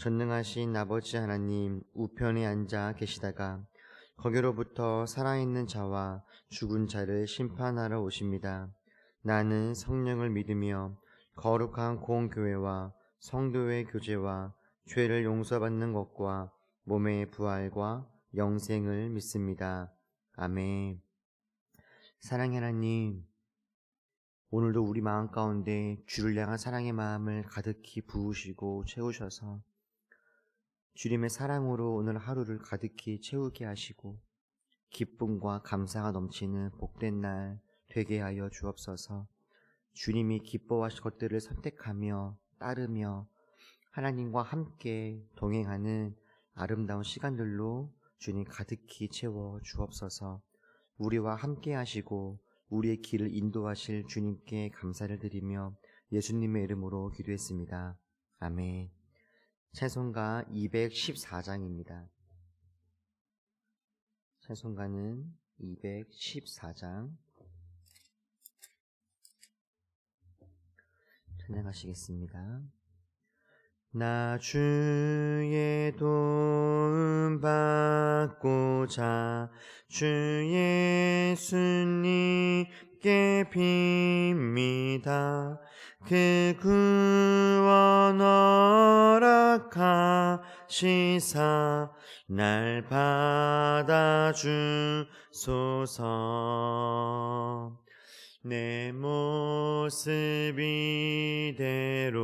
전능하신 아버지 하나님 우편에 앉아 계시다가 거기로부터 살아있는 자와 죽은 자를 심판하러 오십니다. 나는 성령을 믿으며 거룩한 공교회와 성도의 교제와 죄를 용서받는 것과 몸의 부활과 영생을 믿습니다. 아멘. 사랑의 하나님, 오늘도 우리 마음 가운데 주를 향한 사랑의 마음을 가득히 부으시고 채우셔서 주님의 사랑으로 오늘 하루를 가득히 채우게 하시고 기쁨과 감사가 넘치는 복된 날 되게 하여 주옵소서. 주님이 기뻐하실 것들을 선택하며 따르며 하나님과 함께 동행하는 아름다운 시간들로 주님 가득히 채워 주옵소서. 우리와 함께 하시고 우리의 길을 인도하실 주님께 감사를 드리며 예수님의 이름으로 기도했습니다. 아멘. 찬송가 214장입니다. 찬송가는 214장 찬양하시겠습니다. 나 주의 도움 받고자 주 예수님께 빕니다. 그 구원 허락하시사 날 받아주소서. 내 모습 이대로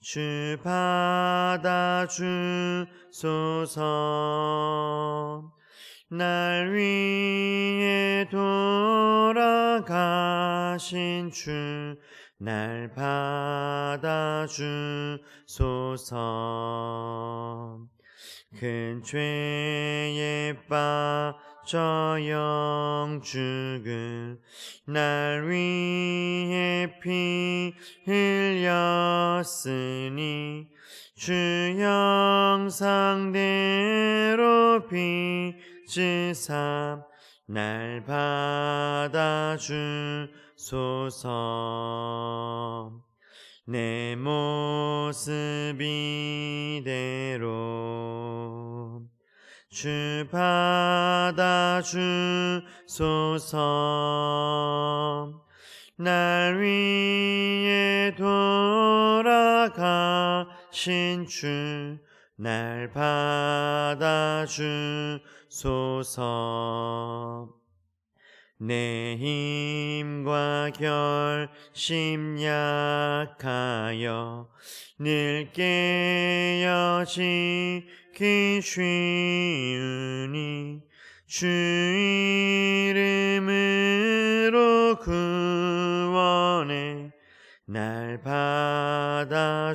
주 받아주소서 날 위해 돌아가신 주 날 받아주소서. 큰 죄에 빠져 영 죽은 날 위해 피 흘렸으니 주 형상대로 빚 으사 날 받아주소서. 내 모습 이대로 주 받아주소서. 날 위해 돌아가신 주 날 받아주소서 내 힘과 결심 약하여 늘 깨어 지기 쉬우니 주 이름으로 구원해 날 받아주소서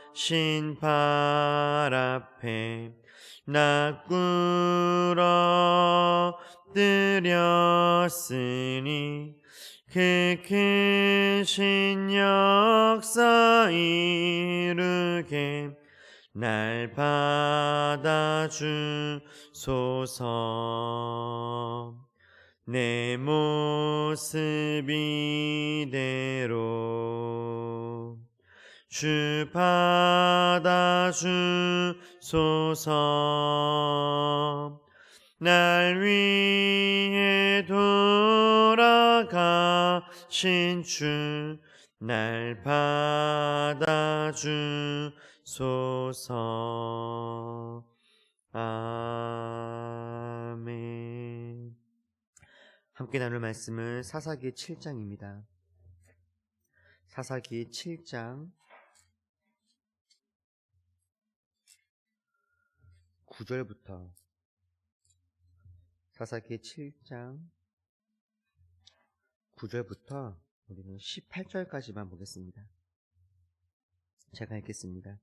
신발 앞에 나 꿇어 드렸으니 그 크신 역사 이루게 날 받아주소서. 내 모습 이대로 주 받아주소서. 날 위해 돌아가신 주 날 받아주소서. 아멘. 함께 나눌 말씀은 사사기 7장입니다. 사사기 7장 9절부터 사사기 7장 9절부터 우리는 18절까지만 보겠습니다. 제가 읽겠습니다.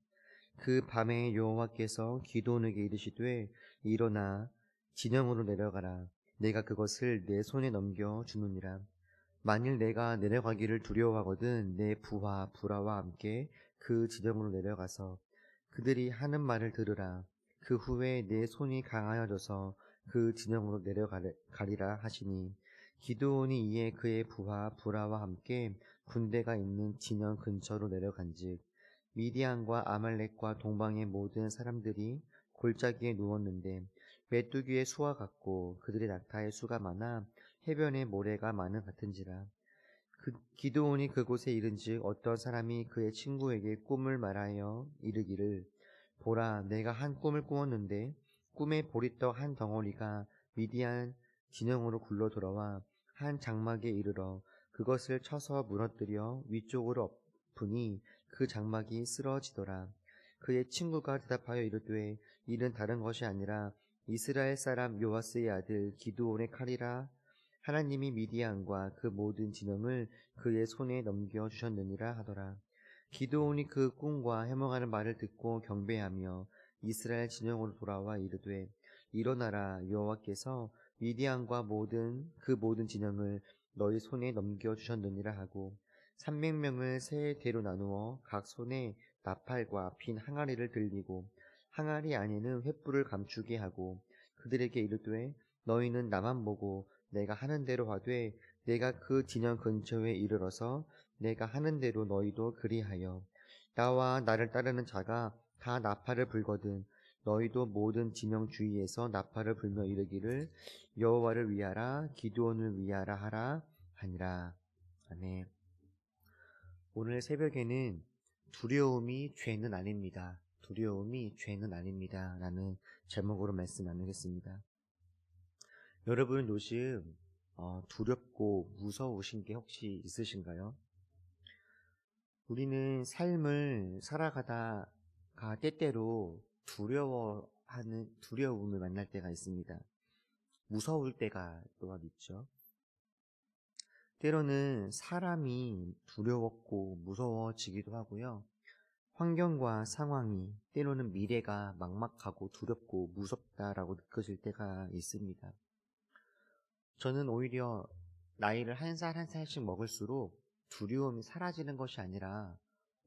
그 밤에 여호와께서 기도원에게 이르시되 일어나 진영으로 내려가라 내가 그것을 내 손에 넘겨 주느니라 만일 내가 내려가기를 두려워하거든 내 부하 불화와 함께 그 진영으로 내려가서 그들이 하는 말을 들으라 그 후에 내 손이 강하여져서 그 진영으로 내려가리라 하시니 기드온이 이에 그의 부하 부라와 함께 군대가 있는 진영 근처로 내려간즉 미디안과 아말렉과 동방의 모든 사람들이 골짜기에 누웠는데 메뚜기의 수와 같고 그들의 낙타의 수가 많아 해변의 모래가 많은 같은지라. 그, 기드온이 그곳에 이른즉 어떤 사람이 그의 친구에게 꿈을 말하여 이르기를 보라 내가 한 꿈을 꾸었는데 꿈에 보리떡 한 덩어리가 미디안 진영으로 굴러 돌아와 한 장막에 이르러 그것을 쳐서 무너뜨려 위쪽으로 엎으니 그 장막이 쓰러지더라. 그의 친구가 대답하여 이르되 이는 다른 것이 아니라 이스라엘 사람 요아스의 아들 기드온의 칼이라 하나님이 미디안과 그 모든 진영을 그의 손에 넘겨 주셨느니라 하더라. 기드온이 그 꿈과 해몽하는 말을 듣고 경배하며 이스라엘 진영으로 돌아와 이르되 일어나라 여호와께서 미디안과 모든 그 모든 진영을 너희 손에 넘겨 주셨느니라 하고 300명을 세 대로 나누어 각 손에 나팔과 빈 항아리를 들리고 항아리 안에는 횃불을 감추게 하고 그들에게 이르되 너희는 나만 보고 내가 하는 대로 하되 내가 그 진영 근처에 이르러서 내가 하는 대로 너희도 그리하여 나와 나를 따르는 자가 다 나팔을 불거든 너희도 모든 진영 주위에서 나팔을 불며 이르기를 여호와를 위하라 기도원을 위하라 하라 하니라 아멘. 오늘 새벽에는 두려움이 죄는 아닙니다. 두려움이 죄는 아닙니다. 라는 제목으로 말씀 나누겠습니다. 여러분 요즘 어, 두렵고 무서우신 게 혹시 있으신가요? 우리는 삶을 살아가다가 때때로 두려워하는 두려움을 만날 때가 있습니다. 무서울 때가 또한 있죠. 때로는 사람이 두려웠고 무서워지기도 하고요. 환경과 상황이 때로는 미래가 막막하고 두렵고 무섭다라고 느껴질 때가 있습니다. 저는 오히려 나이를 한 살 한 살씩 먹을수록 두려움이 사라지는 것이 아니라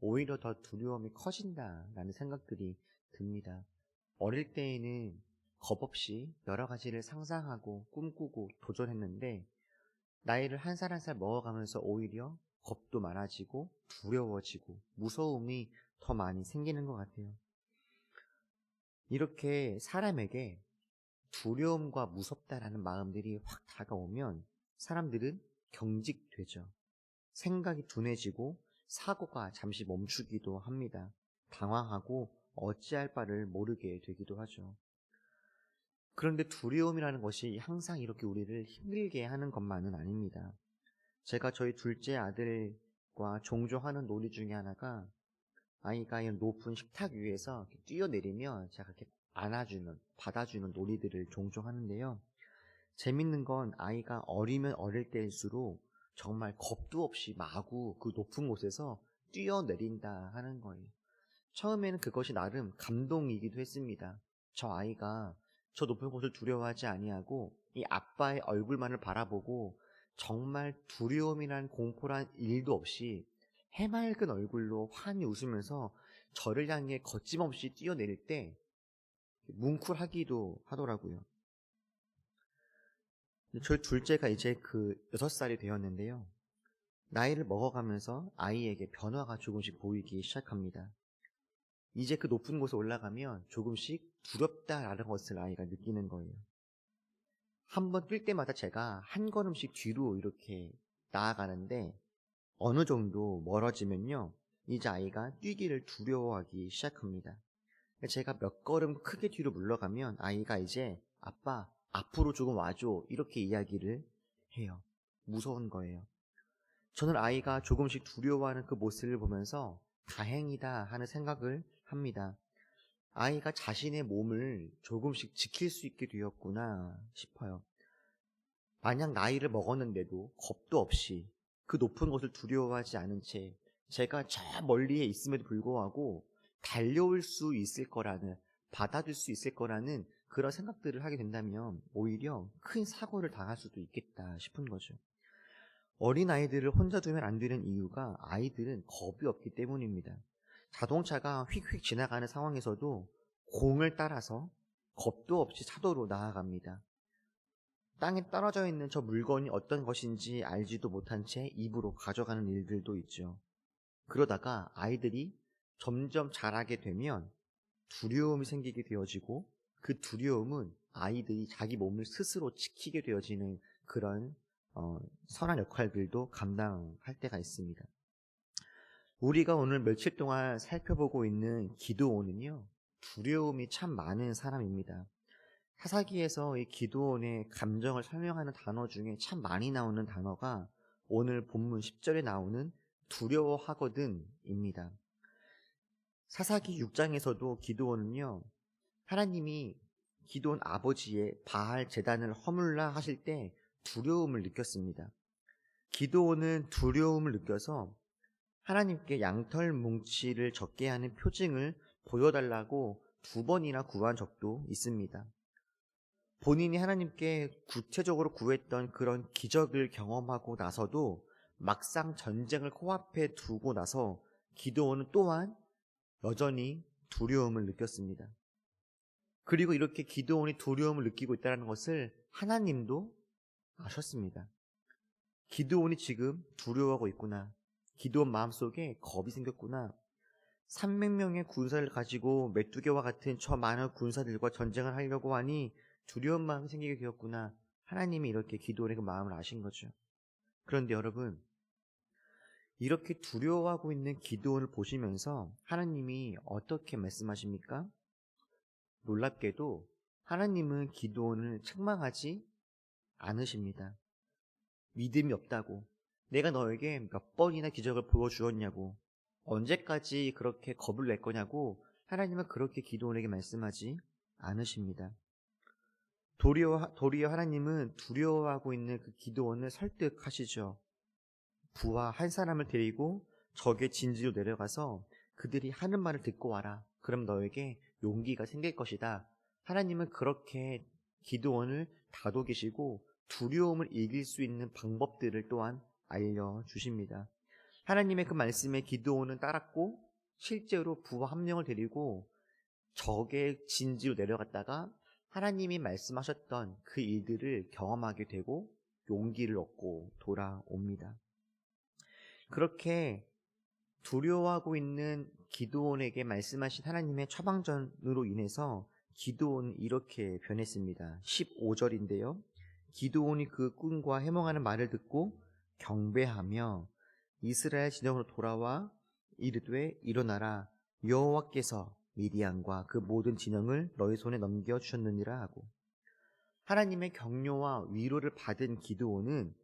오히려 더 두려움이 커진다라는 생각들이 듭니다. 어릴 때에는 겁 없이 여러 가지를 상상하고 꿈꾸고 도전했는데 나이를 한살 한 살 먹어가면서 오히려 겁도 많아지고 두려워지고 무서움이 더 많이 생기는 것 같아요. 이렇게 사람에게 두려움과 무섭다라는 마음들이 확 다가오면 사람들은 경직되죠. 생각이 둔해지고 사고가 잠시 멈추기도 합니다. 당황하고 어찌할 바를 모르게 되기도 하죠. 그런데 두려움이라는 것이 항상 이렇게 우리를 힘들게 하는 것만은 아닙니다. 제가 저희 둘째 아들과 종종 하는 놀이 중에 하나가 아이가 높은 식탁 위에서 뛰어내리면 제가 이렇게 안아주는, 받아주는 놀이들을 종종 하는데요. 재밌는 건 아이가 어리면 어릴 때일수록 정말 겁도 없이 마구 그 높은 곳에서 뛰어내린다 하는 거예요. 처음에는 그것이 나름 감동이기도 했습니다. 저 아이가 저 높은 곳을 두려워하지 아니하고 이 아빠의 얼굴만을 바라보고 정말 두려움이란 공포란 일도 없이 해맑은 얼굴로 환히 웃으면서 저를 향해 거침없이 뛰어내릴 때 뭉클하기도 하더라고요. 저희 둘째가 이제 그 6살이 되었는데요. 나이를 먹어가면서 아이에게 변화가 조금씩 보이기 시작합니다. 이제 그 높은 곳에 올라가면 조금씩 두렵다라는 것을 아이가 느끼는 거예요. 한 번 뛸 때마다 제가 한 걸음씩 뒤로 이렇게 나아가는데 어느 정도 멀어지면요. 이제 아이가 뛰기를 두려워하기 시작합니다. 제가 몇 걸음 크게 뒤로 물러가면 아이가 이제 아빠 앞으로 조금 와줘 이렇게 이야기를 해요. 무서운 거예요. 저는 아이가 조금씩 두려워하는 그 모습을 보면서 다행이다 하는 생각을 합니다. 아이가 자신의 몸을 조금씩 지킬 수 있게 되었구나 싶어요. 만약 나이를 먹었는데도 겁도 없이 그 높은 곳을 두려워하지 않은 채 제가 저 멀리에 있음에도 불구하고 달려올 수 있을 거라는 받아줄 수 있을 거라는 그런 생각들을 하게 된다면 오히려 큰 사고를 당할 수도 있겠다 싶은 거죠. 어린 아이들을 혼자 두면 안 되는 이유가 아이들은 겁이 없기 때문입니다. 자동차가 휙휙 지나가는 상황에서도 공을 따라서 겁도 없이 차도로 나아갑니다. 땅에 떨어져 있는 저 물건이 어떤 것인지 알지도 못한 채 입으로 가져가는 일들도 있죠. 그러다가 아이들이 점점 자라게 되면 두려움이 생기게 되어지고 그 두려움은 아이들이 자기 몸을 스스로 지키게 되어지는 그런 어, 선한 역할들도 감당할 때가 있습니다. 우리가 오늘 며칠 동안 살펴보고 있는 기도원은요, 두려움이 참 많은 사람입니다. 사사기에서 이 기도원의 감정을 설명하는 단어 중에 참 많이 나오는 단어가 오늘 본문 10절에 나오는 두려워하거든입니다. 사사기 6장에서도 기도원은요, 하나님이 기도원 아버지의 바알 재단을 허물라 하실 때 두려움을 느꼈습니다. 기도원은 두려움을 느껴서 하나님께 양털 뭉치를 적게 하는 표징을 보여달라고 두 번이나 구한 적도 있습니다. 본인이 하나님께 구체적으로 구했던 그런 기적을 경험하고 나서도 막상 전쟁을 코앞에 두고 나서 기도원은 또한 여전히 두려움을 느꼈습니다. 그리고 이렇게 기도원이 두려움을 느끼고 있다는 것을 하나님도 아셨습니다. 기도원이 지금 두려워하고 있구나. 기도원 마음속에 겁이 생겼구나. 300명의 군사를 가지고 메뚜기와 같은 저 많은 군사들과 전쟁을 하려고 하니 두려운 마음이 생기게 되었구나. 하나님이 이렇게 기도원의 그 마음을 아신 거죠. 그런데 여러분, 이렇게 두려워하고 있는 기도원을 보시면서 하나님이 어떻게 말씀하십니까? 놀랍게도 하나님은 기도원을 책망하지 않으십니다. 믿음이 없다고. 내가 너에게 몇 번이나 기적을 보여주었냐고. 언제까지 그렇게 겁을 낼 거냐고 하나님은 그렇게 기도원에게 말씀하지 않으십니다. 도리어, 도리어 하나님은 두려워하고 있는 그 기도원을 설득하시죠. 부하 한 사람을 데리고 적의 진지로 내려가서 그들이 하는 말을 듣고 와라. 그럼 너에게 용기가 생길 것이다. 하나님은 그렇게 기도원을 다독이시고 두려움을 이길 수 있는 방법들을 또한 알려주십니다. 하나님의 그 말씀에 기도원은 따랐고 실제로 부하 한 명을 데리고 적의 진지로 내려갔다가 하나님이 말씀하셨던 그 일들을 경험하게 되고 용기를 얻고 돌아옵니다. 그렇게 두려워하고 있는 기도원에게 말씀하신 하나님의 처방전으로 인해서 기도원은 이렇게 변했습니다. 15절인데요. 기도원이 그 꿈과 해몽하는 말을 듣고 경배하며 이스라엘 진영으로 돌아와 이르되 일어나라 여호와께서 미디안과 그 모든 진영을 너희 손에 넘겨 주셨느니라 하고 하나님의 격려와 위로를 받은 기도원은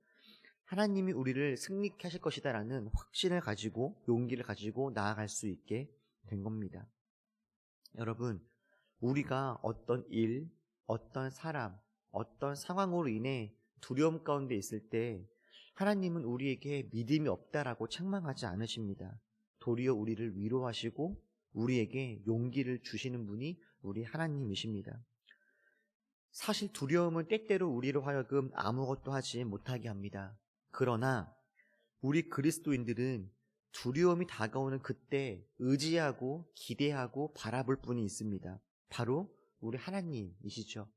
하나님이 우리를 승리케 하실 것이다라는 확신을 가지고 용기를 가지고 나아갈 수 있게 된 겁니다. 여러분, 우리가 어떤 일, 어떤 사람, 어떤 상황으로 인해 두려움 가운데 있을 때 하나님은 우리에게 믿음이 없다라고 책망하지 않으십니다. 도리어 우리를 위로하시고 우리에게 용기를 주시는 분이 우리 하나님이십니다. 사실 두려움은 때때로 우리로 하여금 아무것도 하지 못하게 합니다. 그러나 우리 그리스도인들은 두려움이 다가오는 그때 의지하고 기대하고 바라볼 분이 있습니다. 바로 우리 하나님이시죠.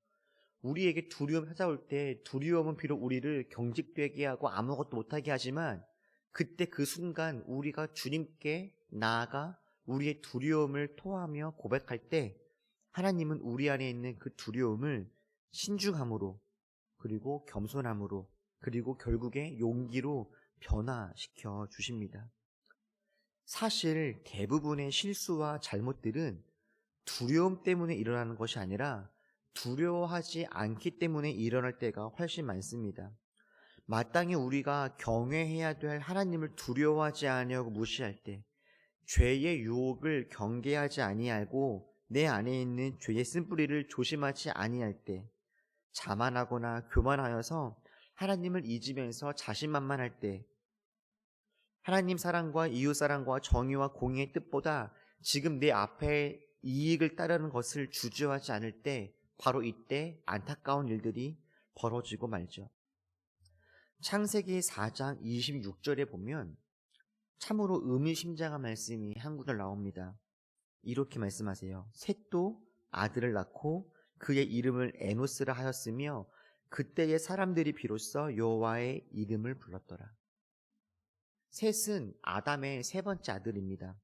우리에게 두려움이 찾아올 때 두려움은 비록 우리를 경직되게 하고 아무것도 못하게 하지만 그때 그 순간 우리가 주님께 나아가 우리의 두려움을 토하며 고백할 때 하나님은 우리 안에 있는 그 두려움을 신중함으로 그리고 겸손함으로 그리고 결국에 용기로 변화시켜 주십니다. 사실 대부분의 실수와 잘못들은 두려움 때문에 일어나는 것이 아니라 두려워하지 않기 때문에 일어날 때가 훨씬 많습니다. 마땅히 우리가 경외해야 될 하나님을 두려워하지 아니하고 무시할 때 죄의 유혹을 경계하지 아니하고 내 안에 있는 죄의 쓴뿌리를 조심하지 아니할 때 자만하거나 교만하여서 하나님을 잊으면서 자신만만할 때 하나님 사랑과 이웃 사랑과 정의와 공의의 뜻보다 지금 내 앞에 이익을 따르는 것을 주저하지 않을 때 바로 이때 안타까운 일들이 벌어지고 말죠. 창세기 4장 26절에 보면 참으로 의미심장한 말씀이 한 구절 나옵니다. 이렇게 말씀하세요. 셋도 아들을 낳고 그의 이름을 에노스라 하였으며 그때의 사람들이 비로소 여호와의 이름을 불렀더라. 셋은 아담의 세 번째 아들입니다.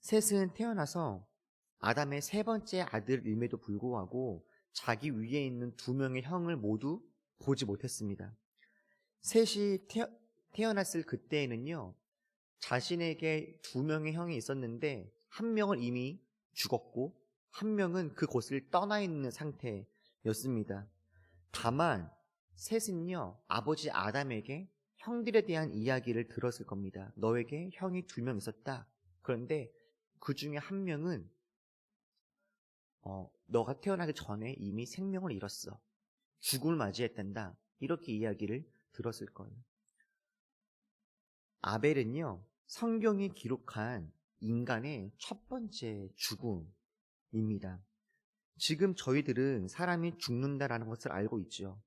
셋은 태어나서 아담의 세 번째 아들임에도 불구하고 자기 위에 있는 두 명의 형을 모두 보지 못했습니다. 셋이 태어, 태어났을 그때에는요, 자신에게 두 명의 형이 있었는데, 한 명은 이미 죽었고, 한 명은 그곳을 떠나 있는 상태였습니다. 다만, 셋은요, 아버지 아담에게 형들에 대한 이야기를 들었을 겁니다. 너에게 형이 두 명 있었다. 그런데 그 중에 한 명은 어, 너가 태어나기 전에 이미 생명을 잃었어. 죽음을 맞이했단다. 이렇게 이야기를 들었을 거예요. 아벨은요, 성경이 기록한 인간의 첫 번째 죽음입니다. 지금 저희들은 사람이 죽는다라는 것을 알고 있죠.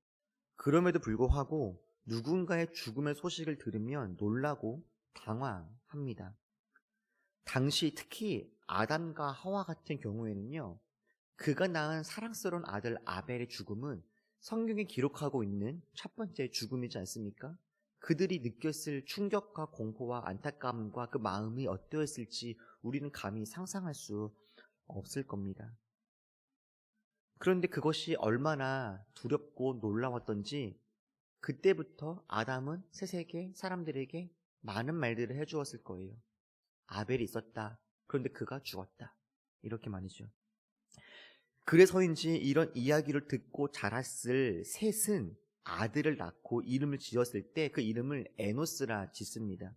그럼에도 불구하고 누군가의 죽음의 소식을 들으면 놀라고 당황합니다. 당시 특히 아담과 하와 같은 경우에는요, 그가 낳은 사랑스러운 아들 아벨의 죽음은 성경에 기록하고 있는 첫 번째 죽음이지 않습니까? 그들이 느꼈을 충격과 공포와 안타까움과 그 마음이 어떠했을지 우리는 감히 상상할 수 없을 겁니다. 그런데 그것이 얼마나 두렵고 놀라웠던지 그때부터 아담은 셋에게 사람들에게 많은 말들을 해주었을 거예요. 아벨이 있었다. 그런데 그가 죽었다. 이렇게 말이죠. 그래서인지 이런 이야기를 듣고 자랐을 셋은 아들을 낳고 이름을 지었을 때 그 이름을 에노스라 짓습니다.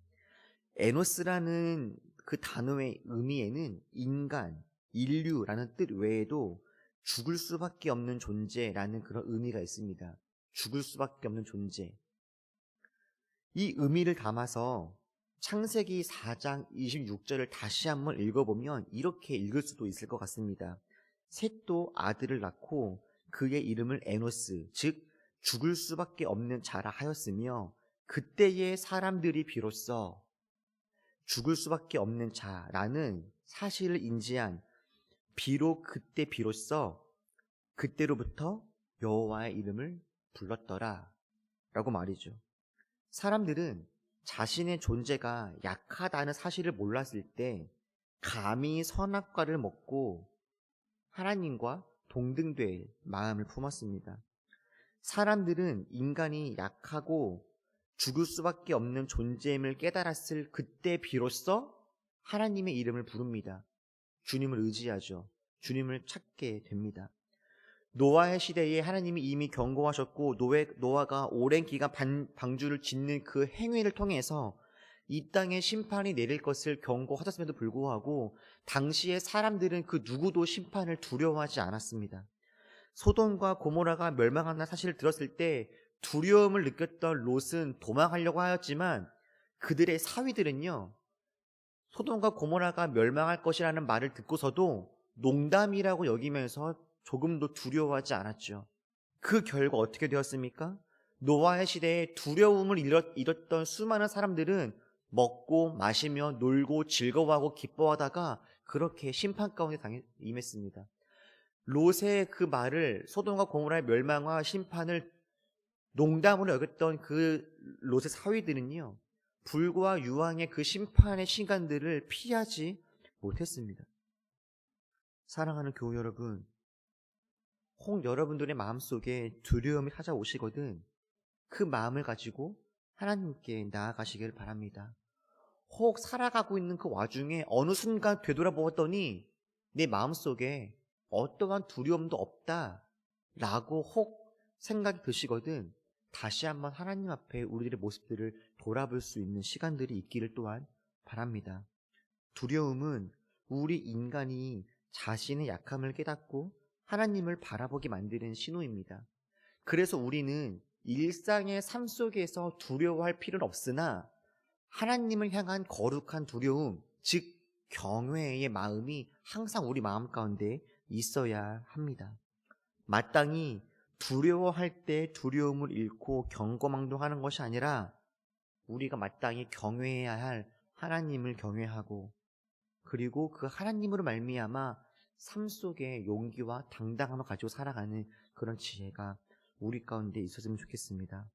에노스라는 그 단어의 의미에는 인간, 인류라는 뜻 외에도 죽을 수밖에 없는 존재라는 그런 의미가 있습니다. 죽을 수밖에 없는 존재. 이 의미를 담아서 창세기 4장 26절을 다시 한번 읽어보면 이렇게 읽을 수도 있을 것 같습니다. 셋도 아들을 낳고 그의 이름을 에노스, 즉 죽을 수밖에 없는 자라 하였으며 그때의 사람들이 비로소 죽을 수밖에 없는 자라는 사실을 인지한 비록 그때 비로소 그때로부터 여호와의 이름을 불렀더라 라고 말이죠. 사람들은 자신의 존재가 약하다는 사실을 몰랐을 때 감히 선악과를 먹고 하나님과 동등될 마음을 품었습니다. 사람들은 인간이 약하고 죽을 수밖에 없는 존재임을 깨달았을 그때 비로소 하나님의 이름을 부릅니다. 주님을 의지하죠. 주님을 찾게 됩니다. 노아의 시대에 하나님이 이미 경고하셨고 노예, 노아가 오랜 기간 반, 방주를 짓는 그 행위를 통해서 이 땅에 심판이 내릴 것을 경고하셨음에도 불구하고 당시에 사람들은 그 누구도 심판을 두려워하지 않았습니다. 소돔과 고모라가 멸망한다는 사실을 들었을 때 두려움을 느꼈던 롯은 도망하려고 하였지만 그들의 사위들은요. 소돔과 고모라가 멸망할 것이라는 말을 듣고서도 농담이라고 여기면서 조금도 두려워하지 않았죠. 그 결과 어떻게 되었습니까? 노아의 시대에 두려움을 잃었던 수많은 사람들은 먹고 마시며 놀고 즐거워하고 기뻐하다가 그렇게 심판 가운데 임했습니다. 롯의 그 말을 소돔과 고모라의 멸망과 심판을 농담으로 여겼던 그 롯의 사위들은요. 불과 유황의 그 심판의 시간들을 피하지 못했습니다. 사랑하는 교우 여러분, 혹 여러분들의 마음속에 두려움이 찾아오시거든 그 마음을 가지고 하나님께 나아가시길 바랍니다. 혹 살아가고 있는 그 와중에 어느 순간 되돌아보았더니 내 마음속에 어떠한 두려움도 없다 라고 혹 생각이 드시거든 다시 한번 하나님 앞에 우리들의 모습들을 돌아볼 수 있는 시간들이 있기를 또한 바랍니다. 두려움은 우리 인간이 자신의 약함을 깨닫고 하나님을 바라보게 만드는 신호입니다. 그래서 우리는 일상의 삶 속에서 두려워할 필요는 없으나 하나님을 향한 거룩한 두려움, 즉 경외의 마음이 항상 우리 마음 가운데 있어야 합니다. 마땅히 두려워할 때 두려움을 잃고 경거망동하는 것이 아니라 우리가 마땅히 경외해야 할 하나님을 경외하고 그리고 그 하나님으로 말미암아 삶 속에 용기와 당당함을 가지고 살아가는 그런 지혜가 우리 가운데 있었으면 좋겠습니다.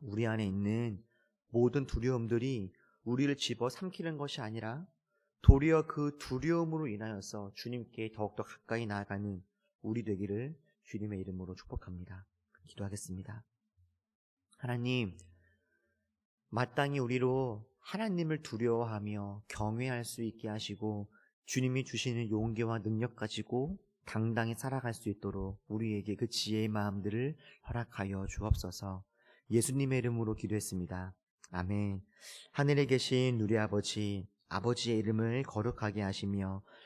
우리 안에 있는 모든 두려움들이 우리를 집어 삼키는 것이 아니라 도리어 그 두려움으로 인하여서 주님께 더욱더 가까이 나아가는 우리 되기를 주님의 이름으로 축복합니다. 기도하겠습니다. 하나님, 마땅히 우리로 하나님을 두려워하며 경외할 수 있게 하시고 주님이 주시는 용기와 능력 가지고 당당히 살아갈 수 있도록 우리에게 그 지혜의 마음들을 허락하여 주옵소서 예수님의 이름으로 기도했습니다. 아멘. 하늘에 계신 우리 아버지, 아버지의 이름을 거룩하게 하시며